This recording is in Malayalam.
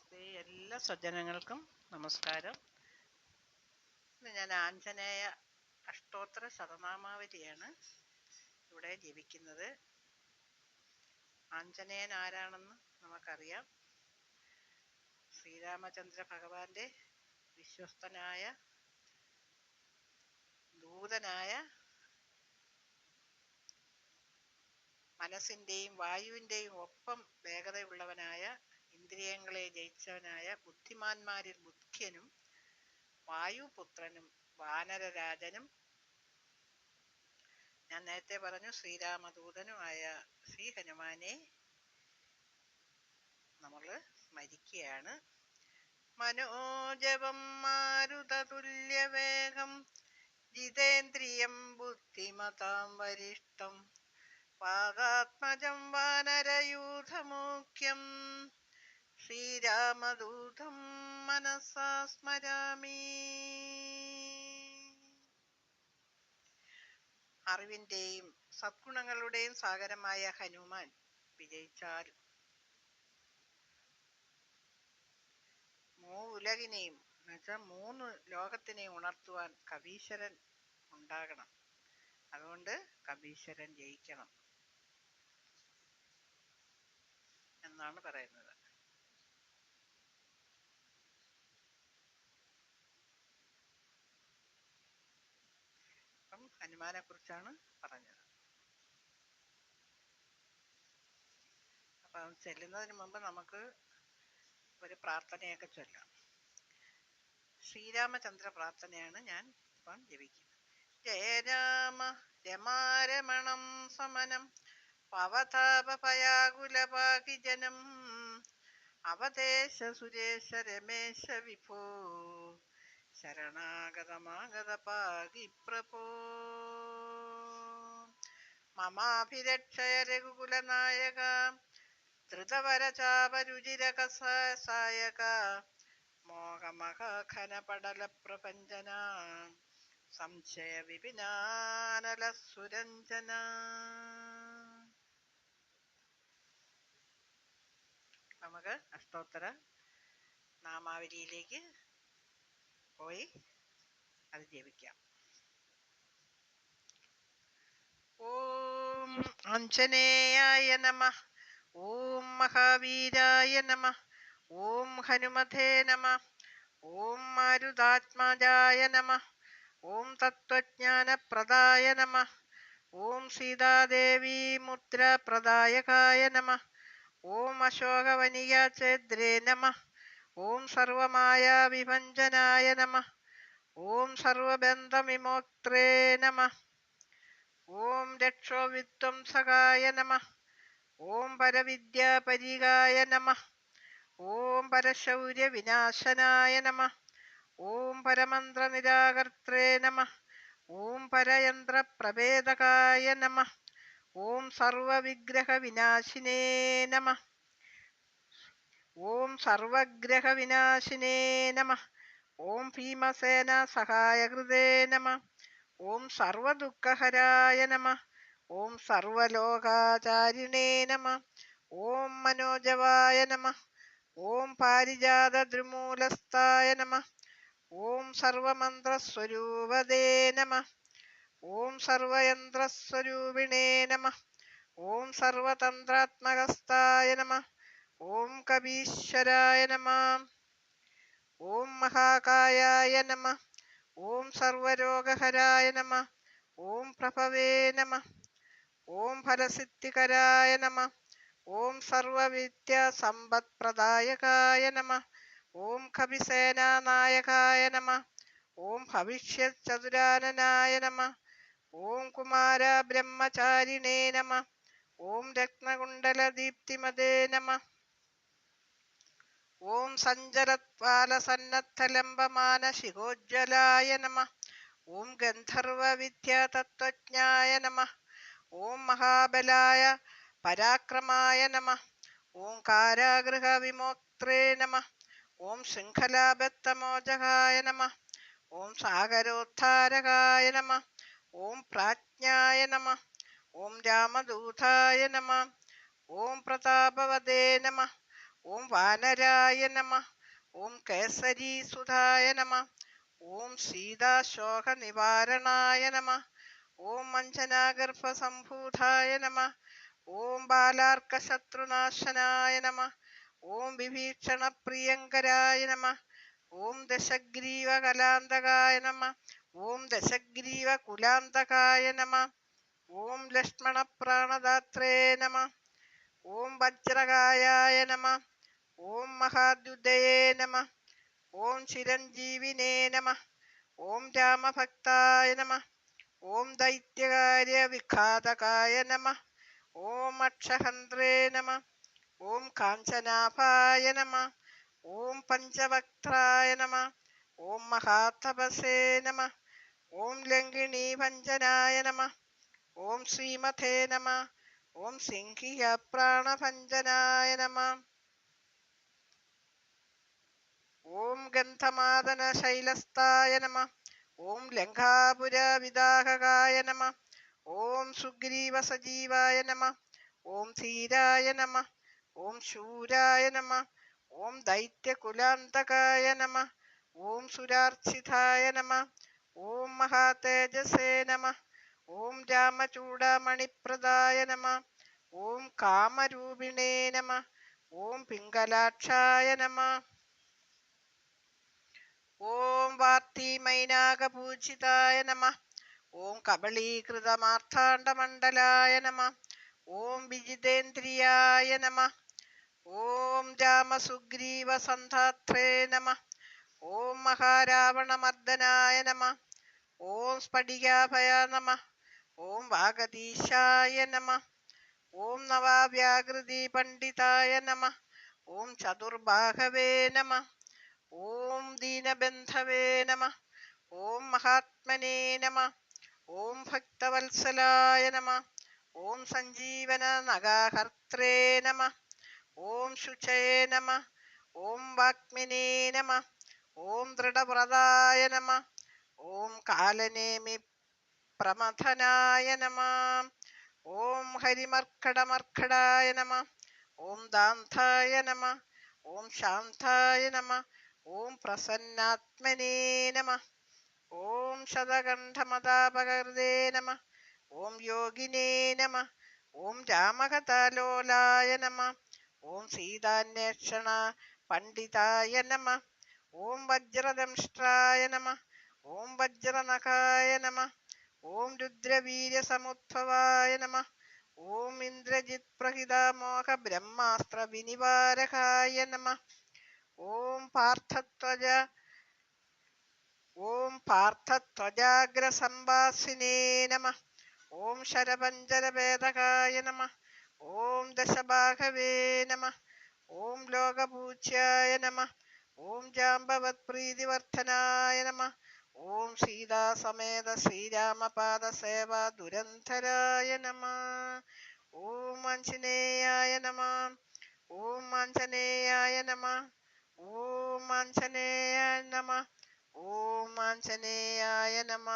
നമസ്തേ. എല്ലാ സജ്ജനങ്ങൾക്കും നമസ്കാരം. ഇന്ന് ഞാൻ ആഞ്ജനേയ അഷ്ടോത്തര ശതനാമാവലിയാണ് ഇവിടെ ജപിക്കുന്നത് ആഞ്ജനേയൻ ആരാണെന്ന് നമുക്കറിയാം. ശ്രീരാമചന്ദ്ര ഭഗവാന്റെ വിശ്വസ്തനായ ദൂതനായ മനസ്സിന്റെയും വായുവിന്റെയും ഒപ്പം വേഗതയുള്ളവനായ ഇന്ദ്രിയങ്ങളെ ജയിച്ചവനായ ബുദ്ധിമാന്മാരിൽ മുഖ്യനും വായുപുത്രനും വാനരരാജനും ഞാൻ നേരത്തെ പറഞ്ഞു ശ്രീരാമദൂതനുമായ ശ്രീ ഹനുമാനെ നമ്മൾ സ്മരിക്കുകയാണ്. മനോജവം മാരുതതുല്യവേഗം ജിതേന്ദ്രിയം ബുദ്ധിമതാം വരിഷ്ടം വാഗാത്മജം വാനരയൂഥമുഖ്യം ശ്രീരാമദൂതം മനസാ സ്മരാമി. അറിവിന്റെയും സദ്ഗുണങ്ങളുടെയും സാഗരമായ ഹനുമാൻ വിജയിച്ചാലും മൂ ഉലകിനെയും എന്നുവെച്ചാൽ മൂന്ന് ലോകത്തിനെയും ഉണർത്തുവാൻ കവീശ്വരൻ ഉണ്ടാകണം. അതുകൊണ്ട് കവീശ്വരൻ ജയിക്കണം എന്നാണ് പറയുന്നത്. അപ്പം ഹനുമാനെ കുറിച്ചാണ് പറഞ്ഞത്. അപ്പം ചെല്ലുന്നതിന് മുമ്പ് നമുക്ക് ഒരു പ്രാർത്ഥനയൊക്കെ ചൊല്ലാം. ശ്രീരാമചന്ദ്ര പ്രാർത്ഥനയാണ് ഞാൻ ഇപ്പം ജപിക്കുന്നത്. ജയ രാമ രമാരമണം സമനം പവതാപയാകുലപാകിജനം അവദേശ സുരേശ രമേശ വിഭോ ശരണാഗതമാഗത പാകി പ്രഭോ മമാഭിരക്ഷയ രഘുകുലനായക ധൃതവരചാപരുചിരകസായക മോഹമഖനപടല പ്രപഞ്ചന സംശയ വിപിനാനല സുരഞ്ജന നമുക്ക് അഷ്ടോത്തര നാമാവലിയിലേക്ക് പോയി അത് ജീവിക്കാം. ഓം ആഞ്ജനേയായ നമ ഓം മഹാവീരായ നമ ഓം ഹനുമതേ നമ ഓം മാരുതാത്മജായ നമ ഓം തത്വജ്ഞാനപ്രദായ നമ ഓം സീതാദേവി മുദ്രപ്രദായകായ നമ ഓം അശോകവനിയാചേദ്രേ നമ ഓം സർവമായ വിഭഞ്ജനായ നമ. ഓം സർവബന്ധവിമോക്ത്രേ നമ. ഓം രക്ഷോവിധ്വംസകായ നമ. ഓം പരവിദ്യാപരികായ നമ. ഓം പരശൗര്യവിനാശനായ നമ. ഓം പരമന്ത്രനിരാകർത്രേ നമ. ഓം പരയന്ത്രപ്രഭേദകായ നമ. ഓം സർവവിഗ്രഹവിനാശിനേ നമ. ഓം സർവഗ്രഹവിനാശിനേ നമ. ഓം ഭീമസേന സഹായകൃതേ നമ. ഓം സർവദുഃഖഹരായ നമ. ഓം സർവലോകാചാരിണേ നമ. ഓം മനോജവായ നമ. ഓം പാരിജാതദ്രുമൂലസ്ഥായ നമ. ഓം സർവമന്ത്രസ്വരൂപദേ നമ. ഓം സർവയന്ത്രസ്വരൂപിണേ നമ. ഓം സർവതന്ത്രാത്മകസ്ഥായ നമ. ഓം കവീശ്വരായ നമ. ഓം മഹാകായായ നമ. ഓം സർവരോഗഹരായ നമ. ഓം പ്രഭവേ നമ. ഓം ഫലസിദ്ധികരായ നമ. ഓം സർവവിദ്യാസമ്പത്പ്രദായകായ നമ. ഓം കവിസേനാനായകായ നമ. ഓം ഭവിഷ്യചതുരാനായ നമ. ഓം കുമാര ബ്രഹ്മചാരിണേ നമ. ഓം രത്നകുണ്ടലദീപ്തിമതേ നമ. ഓം സഞ്ചരത്വാലസന്നദ്ധലംബമാനശിഖോജ്വലായ നമ. ഓം ഗന്ധർവവിദ്യാതത്വജ്ഞായ നമ. ഓം മഹാബലായ പരാക്രമായ നമ. ഓം കാരാഗൃഹവിമോക്ത്രേ നമ. ഓം ശൃംഖലാബത്തമോചകായ നമ. ഓം സാഗരോദ്ധാരകായ നമ. ഓം പ്രാജ്ഞായ നമ. ഓം രാമദൂതായ നമ. ഓം പ്രതാപവദേ നമ. ഓം വാനരായ നമ ഓം കേസരി സുധായ നമ ഓം സീതാശോക നിവാരണായ നമ ഓം മഞ്ജനാഗർഭസംഭൂതായ നമ ഓം ബാലാർക്കശത്രുനാശനായ നമ ഓം വിഭീഷണ പ്രിയങ്കരായ നമ ഓം ദശഗ്രീവകലാന്തകായ നമ ഓം ദശഗ്രീവ കുലാന്തകായ നമ ഓം ലക്ഷ്മണ പ്രാണദാത്രേ നമ ഓം വജ്രകായായ നമ ഓം മഹാദ്യുതയേ നമ ഓം ചിരഞ്ജീവിനേ നമ ഓം രാമഭക്തായ നമ ഓം ദൈത്യകാര്യ വിഘാതകായ നമ ഓം അക്ഷഹന്ത്രേ നമ ഓം കാഞ്ചനാഭായ നമ ഓം പഞ്ചവക്ത്രായ നമ ഓം മഹാതപസേ നമ ഓം ലങ്കിണീ ഭഞ്ജനായ നമ ഓം ശ്രീമഥേ നമ ഓം സിംഹിയ പ്രാണഭഞ്ജനായ നമ ഓം ഗന്ധമാദന ശൈലസ്ഥായ നമ ഓം ലങ്കാപുര വിദാഹകായ നമ ഓം സുഗ്രീവ സജീവായ നമ ഓം ധീരായ നമ ഓം ശൂരായ നമ ഓം ദൈത്യകുലാന്തകായ നമ ഓം സുരാർച്ചിതായ നമ ഓം മഹാതേജസേ നമ ഓം രാമചൂടാമണിപ്രദായ നമ ഓം കാമരൂപിണേ നമ ഓം പിംഗലാക്ഷായ നമ ഓം വാർത്തിമൈനാകപൂജിതായ നമ. ഓം കബളീകൃതമാർത്താണ്ഡമണ്ഡലായ നമ. ഓം വിജിതേന്ദ്രിയായ നമ. ഓം രാമസുഗ്രീവസന്ധാത്രേ നമ. ഓം മഹാരാവണമർദ്ദനായ നമ. ഓം സ്ഫടികാഭയ നമ. ഓം വാഗതീശായ നമ. ഓം നവാവ്യാകൃതി പണ്ഡിതായ നമ. ഓം ചതുർബാഹവേ നമ. ഓം ദീനബന്ധവേ നമ ഓം മഹാത്മനേ നമ ഓം ഭക്തവത്സലായ നമ ഓം സഞ്ജീവന നഗാഹർത്രേ നമ ഓം ശുചയേ നമ ഓം വാഗ്മിനേ നമ ഓം ദൃഢവ്രതായ നമ ഓം കാലനേമി പ്രമഥനായ നമ ഓം ഹരിമർക്കടമർക്കടായ നമ ഓം ദാന്തായ നമ ഓം ശാന്തായ നമ ഓം പ്രസന്നാത്മനേ നമ. ഓം ശതകണ്ഠമതാപകൃതേ നമ. ഓം യോഗിനേ നമ. ഓം രാമകഥാലോലായ നമ. ഓം സീതാന്വേഷണ പണ്ഡിതായ നമ. ഓം വജ്രദംഷ്ട്രായ നമ. ഓം വജ്രനഖായ നമ. ഓം രുദ്രവീര്യസമുദ്ഭവായ നമ. ഓം ഇന്ദ്രജിത് പ്രഹിതാമോഹ ബ്രഹ്മാസ്ത്ര വിനിവാരകായ നമ. ഓം പാർത്ഥത്വജ ഓം പാർത്ഥത്വജാഗ്രസംവാസിനേ നമ. ഓം ശരപഞ്ചരഭേദകായ നമ. ഓം ദശബാഹവേ നമ. ഓം ലോകപൂജ്യായ നമ. ഓം ജാമ്പവത് പ്രീതിവർദ്ധനായ നമ. ഓം സീതാസമേത ശ്രീരാമപാദ സേവ ദുരന്ധരായ നമ. ഓം ആഞ്ജനേയായ നമ. ഓം ആഞ്ജനേയായ നമ. ഓം ആഞ്ജനേയായ നമ ഓം ആഞ്ജനേയായ നമ